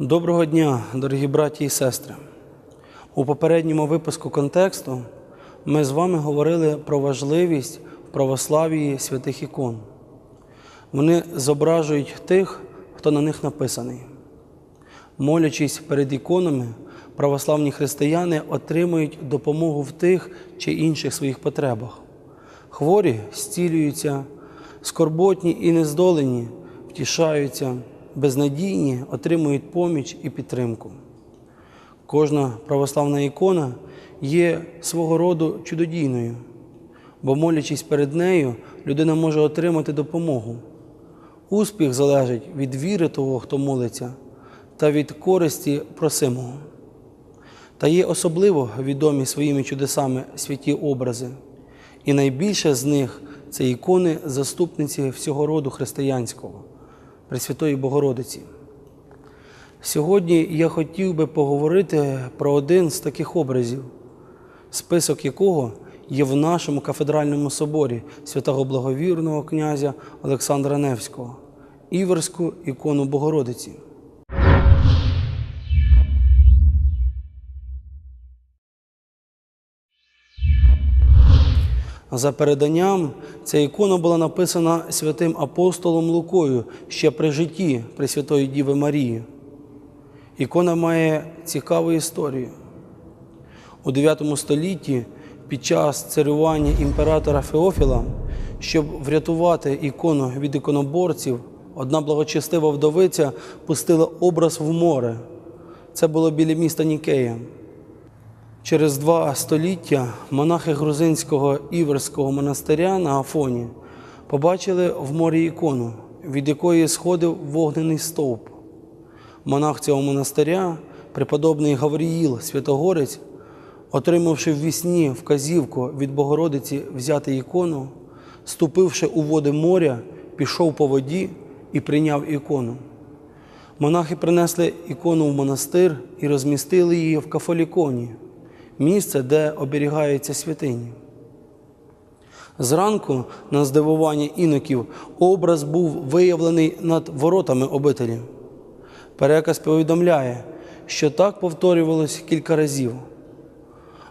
Доброго дня, дорогі браті і сестри. У попередньому випуску контексту ми з вами говорили про важливість в православії святих ікон. Вони зображують тих, хто на них написаний. Молячись перед іконами, православні християни отримують допомогу в тих чи інших своїх потребах. Хворі зцілюються, скорботні і нездолені втішаються, безнадійні отримують поміч і підтримку. Кожна православна ікона є свого роду чудодійною, бо молячись перед нею, людина може отримати допомогу. Успіх залежить від віри того, хто молиться, та від користі просимого. Та є особливо відомі своїми чудесами святі образи, і найбільше з них це ікони заступниці всього роду християнського, Пресвятої Богородиці. Сьогодні я хотів би поговорити про один з таких образів, список якого є в нашому кафедральному соборі святого благовірного князя Олександра Невського, Іверську ікону Богородиці. За переданням, ця ікона була написана святим апостолом Лукою ще при житті Пресвятої Діви Марії. Ікона має цікаву історію. У 9 столітті під час царювання імператора Феофіла, щоб врятувати ікону від іконоборців, одна благочестива вдовиця пустила образ в море. Це було біля міста Нікея. Через два століття монахи грузинського Іверського монастиря на Афоні побачили в морі ікону, від якої сходив вогнений стовп. Монах цього монастиря, преподобний Гавріїл Святогорець, отримавши в вісні вказівку від Богородиці взяти ікону, ступивши у води моря, пішов по воді і прийняв ікону. Монахи принесли ікону в монастир і розмістили її в кафоліконі, місце, де оберігаються святині. Зранку, на здивування іноків, образ був виявлений над воротами обителі. Переказ повідомляє, що так повторювалось кілька разів.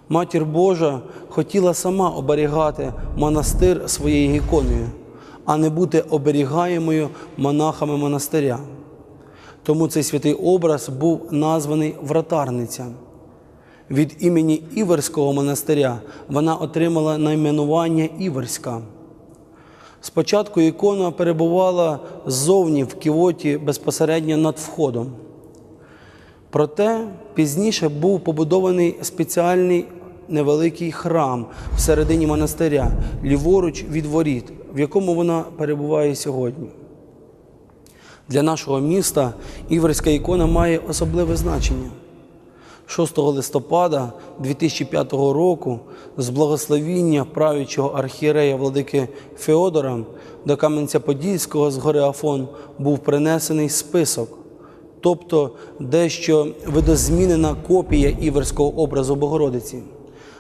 Матір Божа хотіла сама оберігати монастир своєю іконою, а не бути оберігаємою монахами монастиря. Тому цей святий образ був названий вратарниця. Від імені Іверського монастиря вона отримала найменування Іверська. Спочатку ікона перебувала ззовні в ківоті безпосередньо над входом. Проте пізніше був побудований спеціальний невеликий храм всередині монастиря, ліворуч від воріт, в якому вона перебуває сьогодні. Для нашого міста Іверська ікона має особливе значення. 6 листопада 2005 року з благословіння правячого архієрея владики Феодора до Кам'янця-Подільського з гори Афон був принесений список, тобто дещо видозмінена копія іверського образу Богородиці.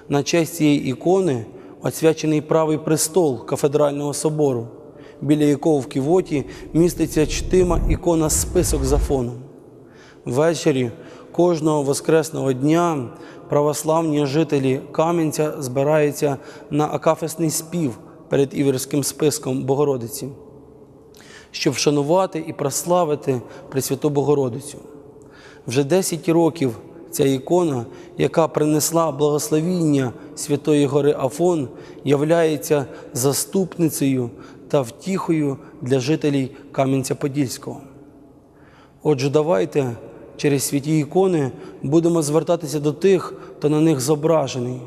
На честь цієї ікони освячений правий престол кафедрального собору, біля якого в ківоті міститься чтима ікона список за фоном. Ввечері кожного воскресного дня православні жителі Кам'янця збираються на акафесний спів перед іверським списком Богородиці, щоб вшанувати і прославити Пресвяту Богородицю. Вже 10 років ця ікона, яка принесла благословіння Святої Гори Афон, являється заступницею та втіхою для жителів Кам'янця-Подільського. Отже, давайте через святі ікони будемо звертатися до тих, хто на них зображений,